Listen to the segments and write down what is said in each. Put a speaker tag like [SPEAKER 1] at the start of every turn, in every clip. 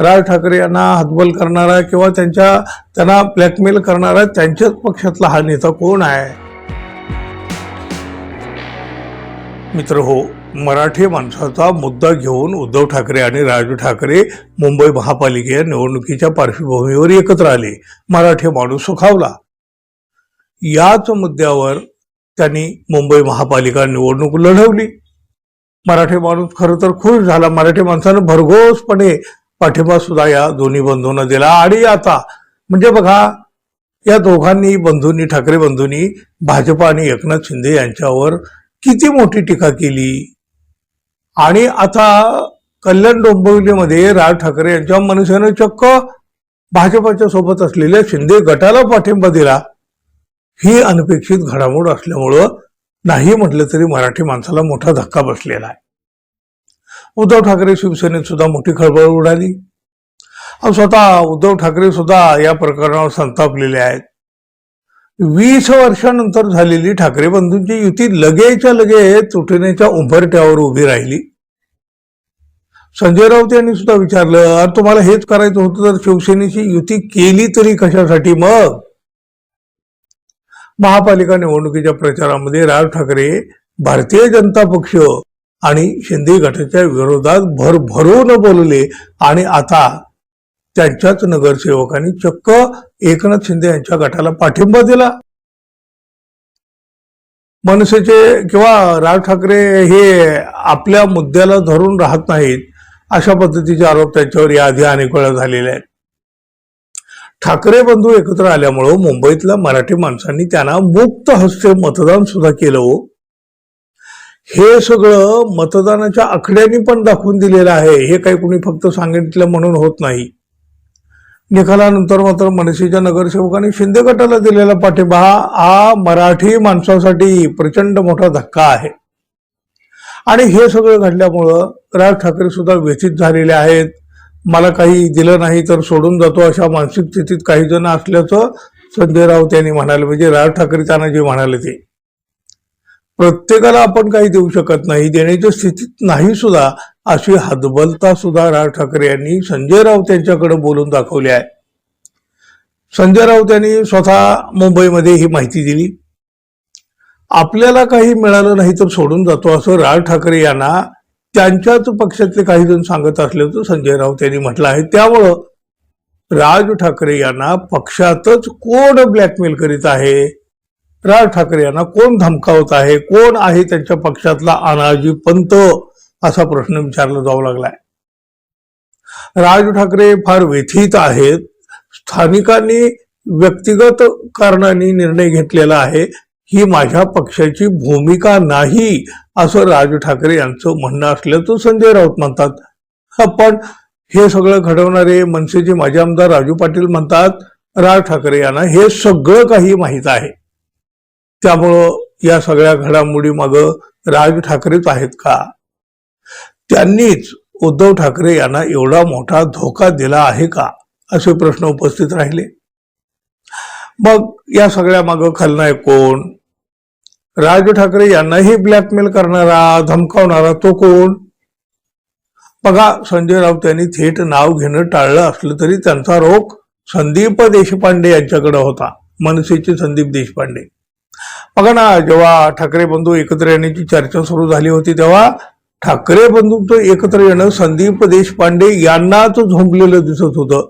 [SPEAKER 1] राज ठाकरे यांना हतबल करणारा किंवा त्यांच्या त्यांना ब्लॅकमेल करणारा त्यांच्याच पक्षातला हा नेता कोण आहे? मित्र हो मराठी माणसाचा मुद्दा घेऊन उद्धव ठाकरे आणि राज ठाकरे मुंबई महापालिके निवडणुकीच्या पार्श्वभूमीवर एकत्र आले. मराठी माणूस सुखावला. याच मुद्द्यावर त्यांनी मुंबई महापालिका निवडणूक लढवली. मराठी माणूस खरं तर खुश झाला. मराठी माणसानं भरघोसपणे पाठिंबा सुद्धा या दोन्ही बंधूंना दिला. आणि आता म्हणजे बघा या दोघांनी बंधूंनी ठाकरे बंधूंनी भाजप आणि एकनाथ शिंदे यांच्यावर किती मोठी टीका केली? आणि आता कल्याण डोंबिवलीमध्ये राज ठाकरे यांच्या मनसेनं चक्क भाजपाच्या सोबत असलेल्या शिंदे गटाला पाठिंबा दिला. ही अनपेक्षित घडामोड असल्यामुळं नाही म्हटलं तरी मराठी माणसाला मोठा धक्का बसलेला आहे. उद्धव ठाकरे शिवसेनेत सुद्धा मोठी खळबळ उडाली. अहो, स्वतः उद्धव ठाकरे सुद्धा या प्रकरणावर संतापलेले आहेत. वीस वर्षानंतर झालेली ठाकरे बंधूंची युती लगेच्या लगे तुटण्याच्या उंबरट्यावर उभी राहिली. संजय राऊत यांनी सुद्धा विचारलं अरे तुम्हाला हेच करायचं होतं तर शिवसेनेची युती केली तरी कशासाठी मग? महापालिका निवडणुकीच्या प्रचारामध्ये राज ठाकरे भारतीय जनता पक्ष आणि शिंदे गटाच्या विरोधात भरभरून बोलले. आणि आता त्यांच्याच नगरसेवकांनी चक्क एकनाथ शिंदे यांच्या गटाला पाठिंबा दिला. मनसेचे किंवा राज ठाकरे हे आपल्या मुद्द्याला धरून राहत नाहीत अशा पद्धतीचे आरोप त्यांच्यावर याआधी अनेक वेळा झालेले आहेत. ठाकरे बंधू एकत्र आल्यामुळं मुंबईतल्या मराठी माणसांनी त्यांना मुक्त हस्ते मतदान सुद्धा केलं हो. हे सगळं मतदानाच्या आकड्यांनी पण दाखवून दिलेलं आहे. हे काही कुणी फक्त सांगितलं म्हणून होत नाही. निकालानंतर मात्र मनसेच्या नगरसेवकांनी शिंदे गटाला दिलेला पाठिंबा हा हा मराठी माणसासाठी प्रचंड मोठा धक्का आहे. आणि हे सगळं घडल्यामुळं राज ठाकरे सुद्धा व्यथित झालेले आहेत. मला काही दिलं नाही तर सोडून जातो अशा मानसिक स्थितीत काही जण असल्याचं संजय राऊत यांनी म्हणाले. म्हणजे राज ठाकरे त्यांना जे म्हणाले ते. प्रत्येकाला आपण काही देऊ शकत नाही देण्याच्या स्थितीत नाही सुद्धा अशी हदबलता सुद्धा राज ठाकरे यांनी संजय राऊत यांच्याकडे बोलून दाखवली आहे. संजय राऊत यांनी स्वतः मुंबईमध्ये ही माहिती दिली. आपल्याला काही मिळालं नाही तर सोडून जातो असं राज ठाकरे यांना त्यांच्याच पक्षातले काही जण सांगत असल्याचं संजय राऊत यांनी म्हटलं आहे. त्यामुळं राज ठाकरे यांना पक्षातच कोण ब्लॅकमेल करीत आहे? राज ठाकरे यांना कोण धमकावत आहे? कोण आहे त्यांच्या पक्षातला अनाजी पंत? असा प्रश्न विचारला जाऊ लागलाय. राज ठाकरे फार व्यथित आहेत. स्थानिकांनी व्यक्तिगत कारणाने निर्णय घेतलेला आहे. ही माझ्या पक्षाची भूमिका नाही असं राज ठाकरे यांचं म्हणणं असल्याचं संजय राऊत म्हणतात. पण हे सगळं घडवणारे मनसेचे माजी आमदार राजू पाटील म्हणतात राज ठाकरे यांना हे सगळं काही माहीत आहे. त्यामुळं या सगळ्या घडामोडी माग राज ठाकरेच आहेत का? त्यांनीच उद्धव ठाकरे यांना एवढा मोठा धोका दिला आहे का? असे प्रश्न उपस्थित राहिले. मग या सगळ्या मागं खलनायक कोण? राज ठाकरे यांनाही ब्लॅकमेल करणारा धमकावणारा तो कोण? बघा संजय राऊत यांनी थेट नाव घेणं टाळलं असलं तरी त्यांचा रोख संदीप देशपांडे यांच्याकडे होता. मनसेचे संदीप देशपांडे. बघा ना जेव्हा ठाकरे बंधू एकत्र येण्याची चर्चा सुरू झाली होती तेव्हा ठाकरे बंधूंचं एकत्र येणं संदीप देशपांडे यांनाच झोंबलेलं दिसत होतं.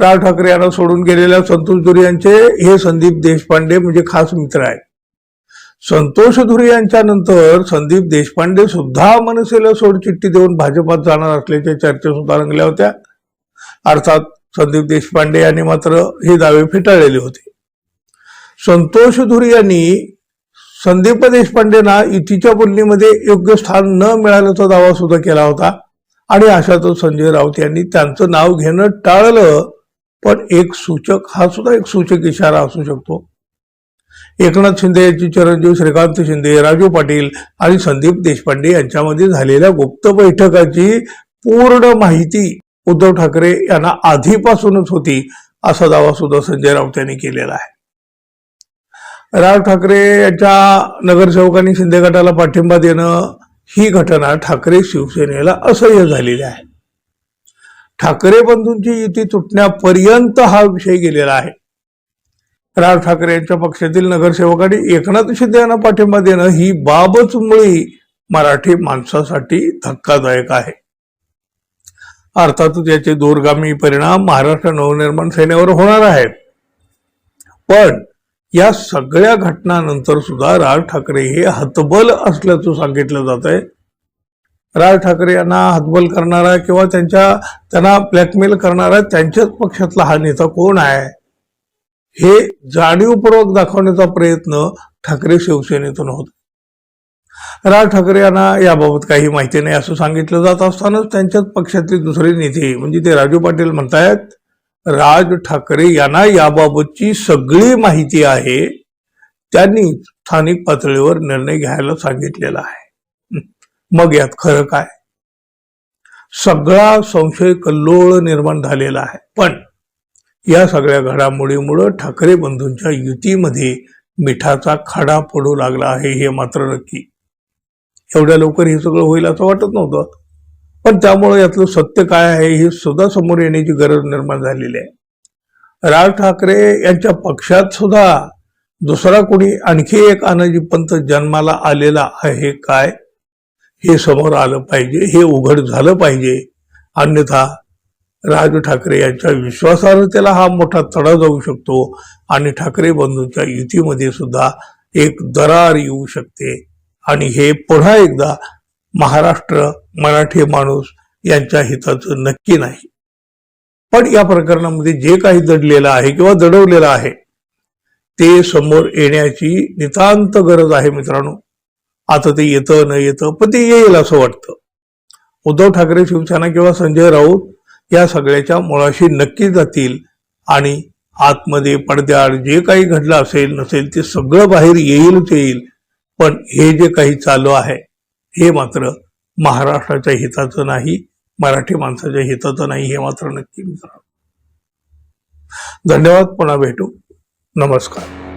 [SPEAKER 1] राज ठाकरे यांना सोडून गेलेल्या संतोष धुरे यांचे हे संदीप देशपांडे म्हणजे खास मित्र आहेत. संतोष धुरे यांच्या नंतर संदीप देशपांडे सुद्धा मनसेला सोडचिठ्ठी देऊन भाजपात जाणार असल्याच्या चर्चा सुद्धा रंगल्या होत्या. अर्थात संदीप देशपांडे यांनी मात्र हे दावे फेटाळलेले होते. संतोष धुरी यांनी संदीप देशपांडेंना युतीच्या बोलणीमध्ये योग्य स्थान न मिळाल्याचा दावा सुद्धा केला होता. आणि अशातच संजय राऊत यांनी त्यांचं नाव घेणं टाळलं. पण एक सूचक हा सुद्धा एक सूचक इशारा असू शकतो. एकनाथ शिंदे यांची चिरंजीव श्रीकांत शिंदे राजू पाटील आणि संदीप देशपांडे यांच्यामध्ये झालेल्या गुप्त बैठकाची पूर्ण माहिती उद्धव ठाकरे यांना आधीपासूनच होती असा दावा सुद्धा संजय राऊत यांनी केलेला आहे. राज ठाकरे यांच्या नगरसेवकांनी शिंदे गटाला पाठिंबा देणं ही घटना ठाकरे शिवसेनेला असह्य झालेली आहे. ठाकरे बंधूंची युती तुटण्यापर्यंत हा विषय गेलेला आहे. राज ठाकरे यांच्या पक्षातील नगरसेवकांनी एकनाथ शिंदे यांना पाठिंबा देणं ही बाबच मुळी मराठी माणसासाठी धक्कादायक आहे. अर्थातच याचे दूरगामी परिणाम महाराष्ट्र नवनिर्माण सेनेवर होणार आहेत. पण या सगळ्या घटनानंतर सुद्धा राज ठाकरे हे हतबल असल्याचं सांगितलं जात आहे राज ठाकरे यांना हतबल करणारा किंवा त्यांच्या त्यांना ब्लॅकमेल करणारा त्यांच्याच पक्षातला हा नेता कोण आहे? हे जाणीवपूर्वक दाखवण्याचा प्रयत्न ठाकरे शिवसेनेतून होत. राज ठाकरे यांना याबाबत काही माहिती नाही असं सांगितलं जात असतानाच त्यांच्याच पक्षातले दुसरे नेते म्हणजे ते राजू पाटील म्हणतायत राज ठाकरे यांना याबाबतची सगळी माहिती आहे. त्यांनी स्थानिक पातळीवर निर्णय घ्यायला सांगितलेला आहे. मग यात खरं काय? सगळा संशय कल्लोळ निर्माण झालेला आहे. पण या सगळ्या घडामोडीमुळं ठाकरे बंधूंच्या युतीमध्ये मिठाचा खडा पडू लागला आहे हे मात्र नक्की. एवढ्या लवकर हे सगळं होईल असं वाटत नव्हतं. पण त्यामुळे यातलं सत्य काय आहे हे सुद्धा समोर येण्याची गरज निर्माण झालेली आहे. राज ठाकरे यांच्या पक्षात सुद्धा दुसरा कोणी आणखी एक आनाजी पंत जन्माला आलेला आहे काय? हे समोर आलं पाहिजे हे उघड झालं पाहिजे. अन्यथा राज ठाकरे यांच्या विश्वासार्हतेला हा मोठा तडा जाऊ शकतो आणि ठाकरे बंधूंच्या युतीमध्ये सुद्धा एक दरार येऊ शकते. आणि हे पुन्हा एकदा महाराष्ट्र मराठी माणूस यांच्या हिताचं नक्की नाही. पण या प्रकरणामध्ये जे काही दडलेलं आहे किंवा दडवलेलं आहे ते समोर येण्याची नितांत गरज आहे मित्रांनो. आता ते येतं न येतं पण ते येईल असं वाटतं. उद्धव ठाकरे शिवसेना किंवा संजय राऊत या सगळ्याच्या मुळाशी नक्की जातील आणि आतमध्ये पडद्याआड जे काही घडलं असेल नसेल ते सगळं बाहेर येईलच येईल. पण हे जे काही चालू आहे हे मात्र महाराष्ट्राच्या हिताचं नाही मराठी माणसाच्या हिताचं नाही हे मात्र नक्की मित्रांनो धन्यवाद पुन्हा भेटू. नमस्कार.